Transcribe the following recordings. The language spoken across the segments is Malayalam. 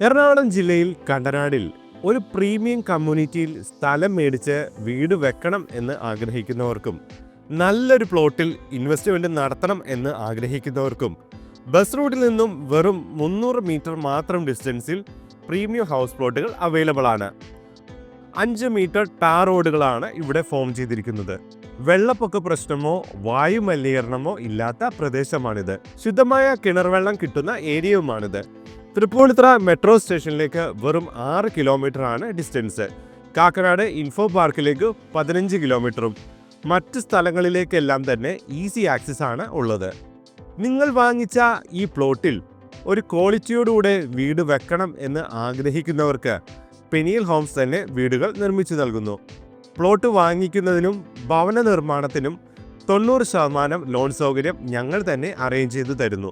എറണാകുളം ജില്ലയിൽ കണ്ടനാടിൽ ഒരു പ്രീമിയം കമ്മ്യൂണിറ്റിയിൽ സ്ഥലം മേടിച്ച് വീട് വെക്കണം എന്ന് ആഗ്രഹിക്കുന്നവർക്കും നല്ലൊരു പ്ലോട്ടിൽ ഇൻവെസ്റ്റ്മെന്റ് നടത്തണം എന്ന് ആഗ്രഹിക്കുന്നവർക്കും ബസ് റൂട്ടിൽ നിന്നും വെറും മുന്നൂറ് മീറ്റർ മാത്രം ഡിസ്റ്റൻസിൽ പ്രീമിയം ഹൗസ് പ്ലോട്ടുകൾ അവൈലബിൾ ആണ്. അഞ്ച് മീറ്റർ ടാർ റോഡുകളാണ് ഇവിടെ ഫോം ചെയ്തിരിക്കുന്നത്. വെള്ളപ്പൊക്ക പ്രശ്നമോ വായു മലിനീകരണമോ ഇല്ലാത്ത പ്രദേശമാണിത്. ശുദ്ധമായ കിണർ വെള്ളം കിട്ടുന്ന ഏരിയയുമാണിത് തൃപ്പൂണിത്തുറ മെട്രോ സ്റ്റേഷനിലേക്ക് വെറും ആറ് കിലോമീറ്റർ ആണ് ഡിസ്റ്റൻസ്. കാക്കനാട് ഇൻഫോ പാർക്കിലേക്ക് പതിനഞ്ച് കിലോമീറ്ററും മറ്റ് സ്ഥലങ്ങളിലേക്കെല്ലാം തന്നെ ഈസി ആക്സസ് ആണ് ഉള്ളത്. നിങ്ങൾ വാങ്ങിച്ച ഈ പ്ലോട്ടിൽ ഒരു ക്വാളിറ്റിയോടുകൂടെ വീട് വെക്കണം എന്ന് ആഗ്രഹിക്കുന്നവർക്ക് പെനിയൽ ഹോംസ് തന്നെ വീടുകൾ നിർമ്മിച്ചു നൽകുന്നു. പ്ലോട്ട് വാങ്ങിക്കുന്നതിനും ഭവന നിർമ്മാണത്തിനും തൊണ്ണൂറ് ശതമാനം ലോൺ സൗകര്യം ഞങ്ങൾ തന്നെ അറേഞ്ച് ചെയ്തു തരുന്നു.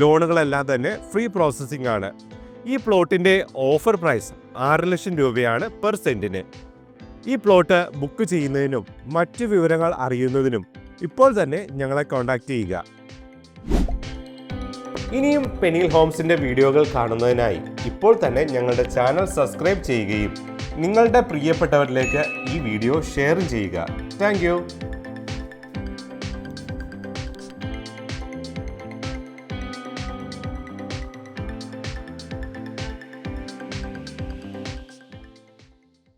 ലോണുകളെല്ലാം തന്നെ ഫ്രീ പ്രോസസ്സിംഗ് ആണ് ഈ പ്ലോട്ടിന്റെ ഓഫർ പ്രൈസ് ആറ് ലക്ഷം രൂപയാണ് പെർ സെന്റിന്. ഈ പ്ലോട്ട് ബുക്ക് ചെയ്യുന്നതിനും മറ്റ് വിവരങ്ങൾ അറിയുന്നതിനും ഇപ്പോൾ തന്നെ ഞങ്ങളെ കോൺടാക്റ്റ് ചെയ്യുക. ഇനിയും പെനിൽ ഹോംസിന്റെ വീഡിയോകൾ കാണുന്നതിനായി ഇപ്പോൾ തന്നെ ഞങ്ങളുടെ ചാനൽ സബ്സ്ക്രൈബ് ചെയ്യുകയും നിങ്ങളുടെ പ്രിയപ്പെട്ടവരിലേക്ക് ഈ വീഡിയോ ഷെയർ ചെയ്യുക. താങ്ക്